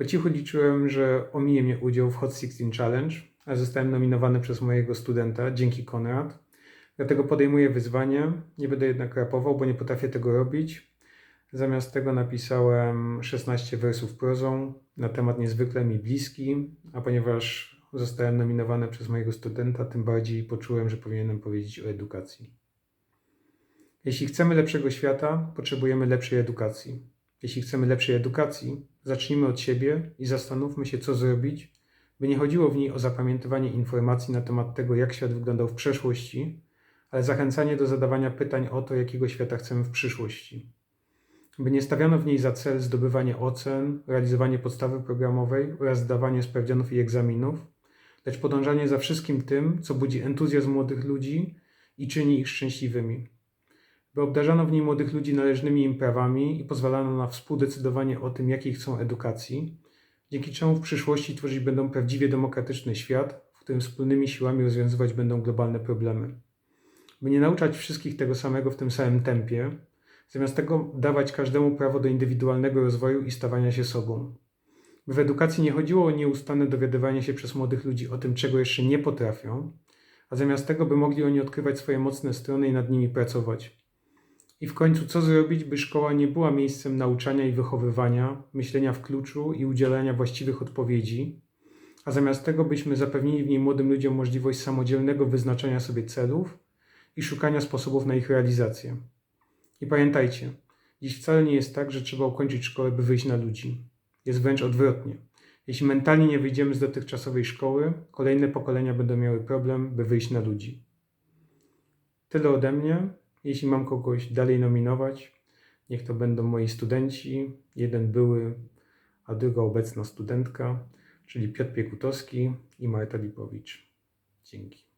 Po cichu liczyłem, że ominie mnie udział w Hot 16 Challenge, a zostałem nominowany przez mojego studenta, dzięki Konrad. Dlatego podejmuję wyzwanie. Nie będę jednak rapował, bo nie potrafię tego robić. Zamiast tego napisałem 16 wersów prozą na temat niezwykle mi bliski, a ponieważ zostałem nominowany przez mojego studenta, tym bardziej poczułem, że powinienem powiedzieć o edukacji. Jeśli chcemy lepszego świata, potrzebujemy lepszej edukacji. Jeśli chcemy lepszej edukacji, zacznijmy od siebie i zastanówmy się, co zrobić, by nie chodziło w niej o zapamiętywanie informacji na temat tego, jak świat wyglądał w przeszłości, ale zachęcanie do zadawania pytań o to, jakiego świata chcemy w przyszłości. By nie stawiano w niej za cel zdobywanie ocen, realizowanie podstawy programowej oraz zdawanie sprawdzianów i egzaminów, lecz podążanie za wszystkim tym, co budzi entuzjazm młodych ludzi i czyni ich szczęśliwymi by obdarzano w niej młodych ludzi należnymi im prawami i pozwalano na współdecydowanie o tym, jakiej chcą edukacji, dzięki czemu w przyszłości tworzyć będą prawdziwie demokratyczny świat, w którym wspólnymi siłami rozwiązywać będą globalne problemy. By nie nauczać wszystkich tego samego w tym samym tempie, zamiast tego dawać każdemu prawo do indywidualnego rozwoju i stawania się sobą. By w edukacji nie chodziło o nieustanne dowiadywanie się przez młodych ludzi o tym, czego jeszcze nie potrafią, a zamiast tego, by mogli oni odkrywać swoje mocne strony i nad nimi pracować. I w końcu, co zrobić, by szkoła nie była miejscem nauczania i wychowywania, myślenia w kluczu i udzielania właściwych odpowiedzi, a zamiast tego, byśmy zapewnili w niej młodym ludziom możliwość samodzielnego wyznaczania sobie celów i szukania sposobów na ich realizację. I pamiętajcie, dziś wcale nie jest tak, że trzeba ukończyć szkołę, by wyjść na ludzi. Jest wręcz odwrotnie. Jeśli mentalnie nie wyjdziemy z dotychczasowej szkoły, kolejne pokolenia będą miały problem, by wyjść na ludzi. Tyle ode mnie. Jeśli mam kogoś dalej nominować, niech to będą moi studenci. Jeden były, a druga obecna studentka, czyli Piotr Piekutowski i Marta Lipowicz. Dzięki.